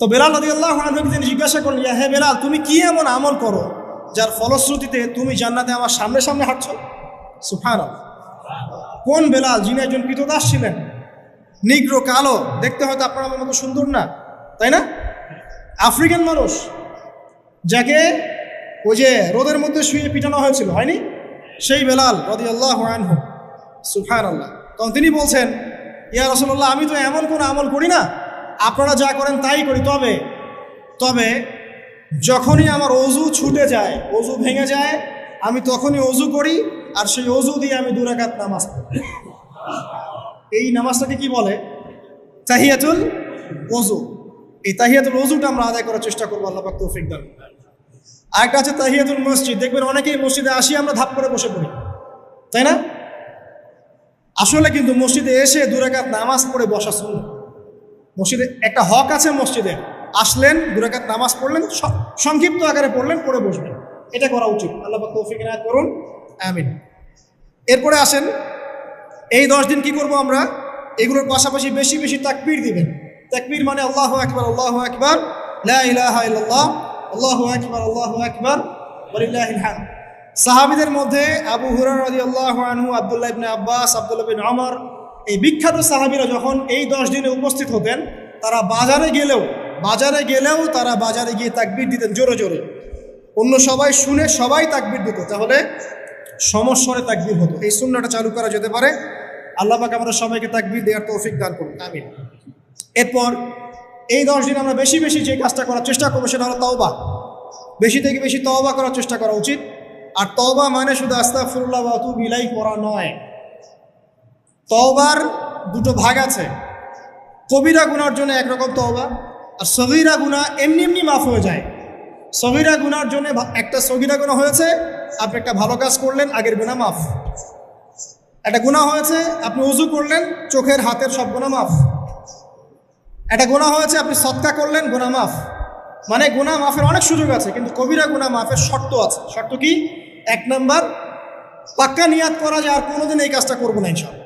তো বেলাল নদী আল্লাহ তিনি জিজ্ঞাসা করলেন, ইয়া হে বেলাল, তুমি কি এমন আমল করো যার ফলশ্রুতিতে তুমি জান্নাতে আমার সামনে সামনে হাঁটছ? সুফান কোন বেলাল? যিনি একজন কৃতদাস ছিলেন। নিগ্র, কালো, দেখতে হয়তো আপনার আমার মতো সুন্দর না, তাই না? আফ্রিকান মানুষ, যাকে ওই যে রোদের মধ্যে শুয়ে পিটানো হয়েছিল, হয়নি? সেই বেলাল রদি আল্লাহ আনহু। সুফান আল্লাহ তখন তিনি বলছেন, ইয়া রসল্লাহ আমি তো এমন কোনো আমল করি না আপনারা যা করেন তাই করি। তবে তবে যখনই আমার অজু ছুটে যায়, অজু ভেঙে যায়, আমি তখনই অজু করি, আর সেই অজু দিয়ে আমি দুরাকাত নামাজ পড়ি। এই নামাজটাকে কি বলে? তাহিয়াতুল অজু। এই তাহিয়াতুল অজুটা আমরা আদায় করার চেষ্টা করব, আল্লাহ পাক তৌফিক দান। আরেকটা আছে তাহিয়াতুল মসজিদ। দেখবেন অনেকেই মসজিদে আসি, আমরা ধাপ করে বসে পড়ি। তাই না? আসলে কিন্তু মসজিদে এসে দুরাকাত নামাজ পড়ে বসা শুনুন মসজিদে একটা হক আছে মসজিদে। আসলেন, দুরাকাত নামাজ পড়লেন সংক্ষিপ্ত আকারে পড়লেন, পড়ে বসবেন। এটা করা উচিত। আল্লাহ তৌফিক নায়ক করুন। আমিন। এরপরে আসেন, এই দশ দিন কি করব আমরা? এগুলোর পাশাপাশি বেশি বেশি তাকবীর দিবেন। তাকবীর মানে আল্লাহ আকবার, আল্লাহ ইল্লাল্লাহ, আল্লাহু আকবার, আল্লাহু হামদ সাহাবীদের মধ্যে আবু রাদিয়াল্লাহু আনহু, আব্দুল্লাহ ইবনে আব্বাস, আব্দুল্লাহ বিন এই বিখ্যাত সাহাবিরা যখন এই দশ দিনে উপস্থিত হতেন, তারা বাজারে গেলেও বাজারে গেলেও তারা বাজারে গিয়ে তাকবীর দিতেন জোরে জোরে। অন্য সবাই শুনে সবাই তাকবীর দিত, তাহলে সমস্বরে তাকবীর হতো। এই শূন্যটা চালু করা যেতে পারে। আল্লাহ পাক আমাদের সবাইকে তাকবীর দেওয়ার তৌফিক দান করুন। আমিন। এরপর এই দশ দিন আমরা বেশি বেশি যে কাজটা করার চেষ্টা করব সেটা হলো তওবা। বেশি থেকে বেশি তওবা করার চেষ্টা করা উচিত। আর তওবা মানে শুধু আস্তাগফিরুল্লাহ ওয়া আতুবু ইলাইহি করা নয়। তওবার দুটো ভাগ আছে। কবিরা গুনার জন্য একরকম তওবা আর সগিরা গুনাহ এমনি এমনি মাফ হয়ে যায়। সগিরা গুনার জন্য একটা সগিরা গুনাহ হয়েছে, আপনি একটা ভালো কাজ করলেন, আগের গুনাহ মাফ। একটা গুনাহ হয়েছে, আপনি উজু করলেন, চোখের, হাতের সব গুণা মাফ। একটা গুনাহ হয়েছে, আপনি সৎকা করলেন গুনাহ মাফ। মানে গুনাহ মাফের অনেক সুযোগ আছে, কিন্তু কবিরা গুনাহ মাফের শর্ত আছে। শর্ত কি? এক নাম্বার, পাক্কা নিয়াত করা যায় আর কোনোদিন এই কাজটা করব না ইনশাল্লাহ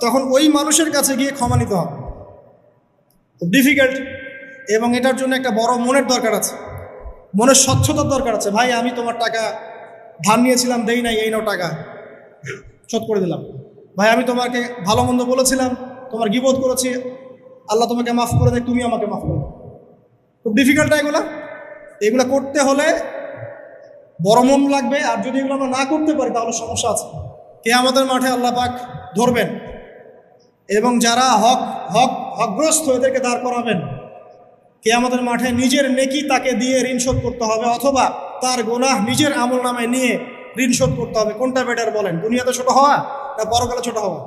তখন ওই মানুষের কাছে গিয়ে ক্ষমা নিতে হবে। খুব ডিফিকাল্ট এবং এটার জন্য একটা বড় মনের দরকার আছে। মনের স্বচ্ছতার দরকার আছে। ভাই, আমি তোমার টাকা, ধার নিয়েছিলাম, দেই নাই, এই নাও টাকা। শোধ করে দিলাম। ভাই, আমি তোমাকে ভালো মন্দ বলেছিলাম, তোমার গিবোধ করেছি। আল্লাহ তোমাকে মাফ করে দেয়, তুমি আমাকে মাফ করে খুব ডিফিকাল্ট এগুলা? এগুলো করতে হলে বড় মন লাগবে। আর যদি এগুলো আমরা না করতে পারি, তাহলে সমস্যা আছে। কে আমাদের মাঠে আল্লাহ পাক ধরবেন। এবং যারা হক হক, হকগ্রস্ত, এদেরকে দাঁড় করাবেন। কে আমাদের মাঠে নিজের নেকি তাকে দিয়ে ঋণ শোধ করতে হবে, অথবা তার গোনাহ নিজের আমল নামে নিয়ে ঋণ শোধ করতে হবে। কোনটা বেটার বলেন? দুনিয়াতে ছোট হওয়া না পরকালে ছোট হওয়া?